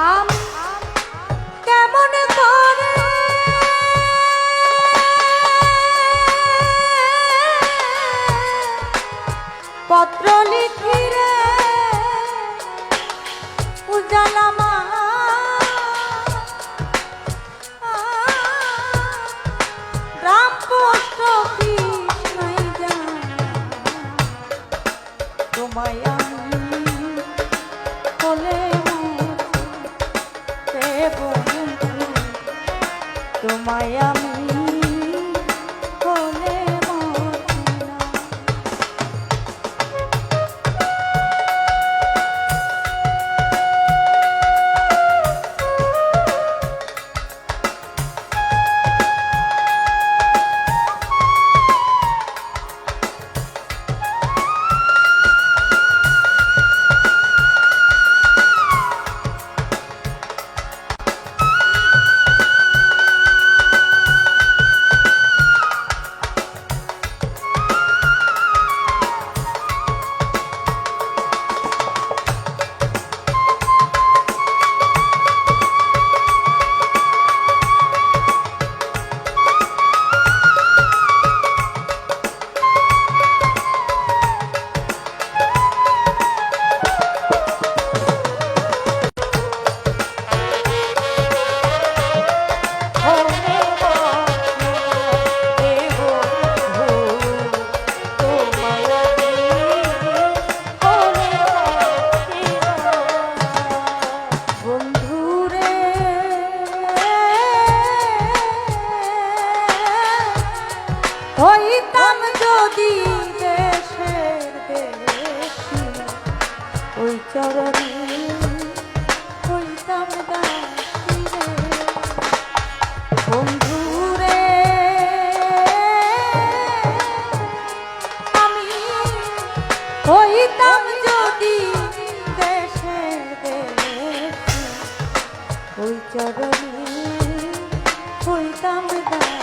Um, হইতাম যদি দেশে। ওই চরণে হইতাম দাস।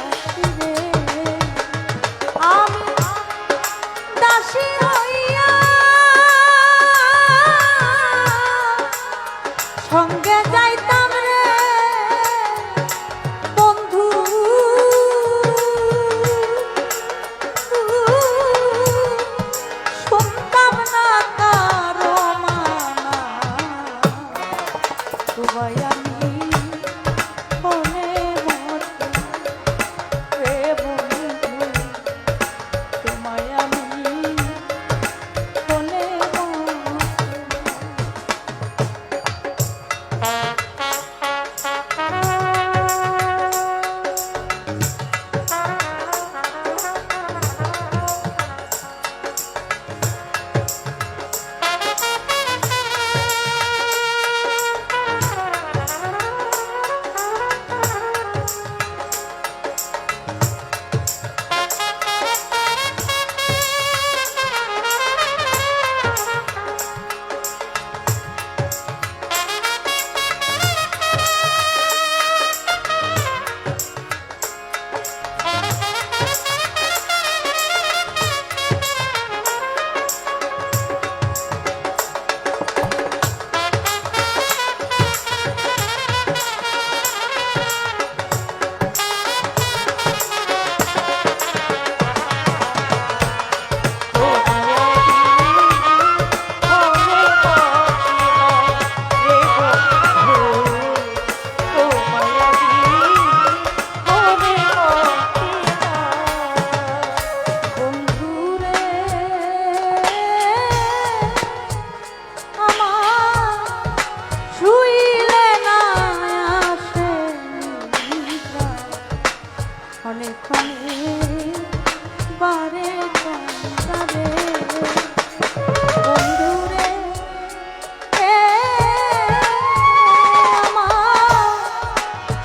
ক্ষণে ক্ষণে বারে কান্দারে বন্ধুরে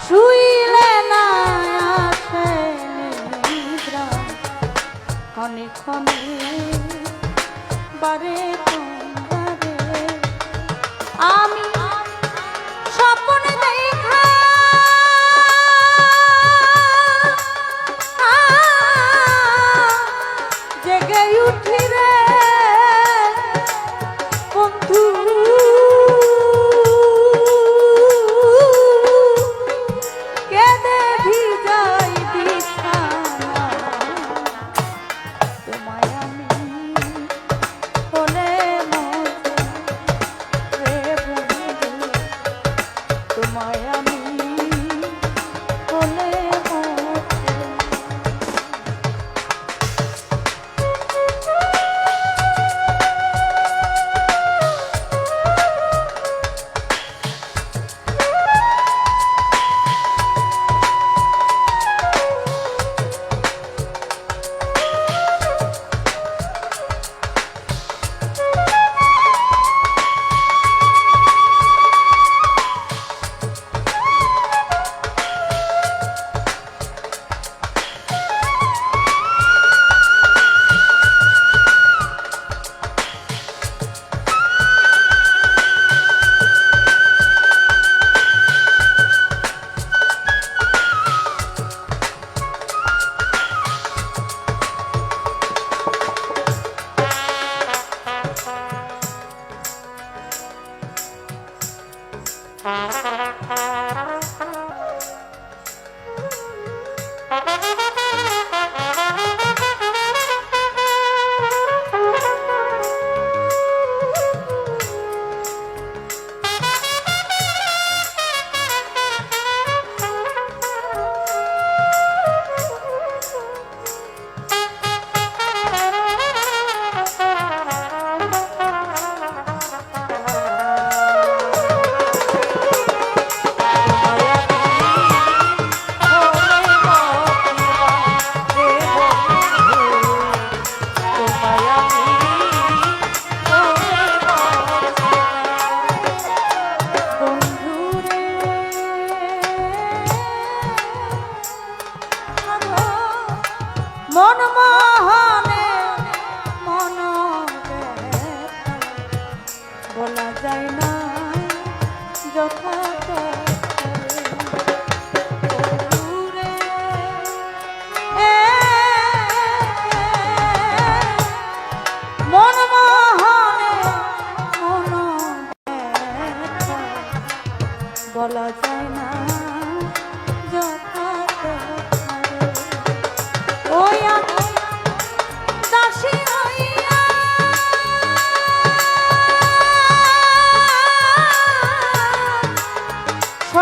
শুইলে না আসে নিদ্রা। ক্ষণে ক্ষণে বারে কান্দারে আমি জেগে উঠি রে। বলা যায় না যথার্থ বলা যায় না যথার্থ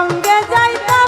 সঙ্গে যাইতা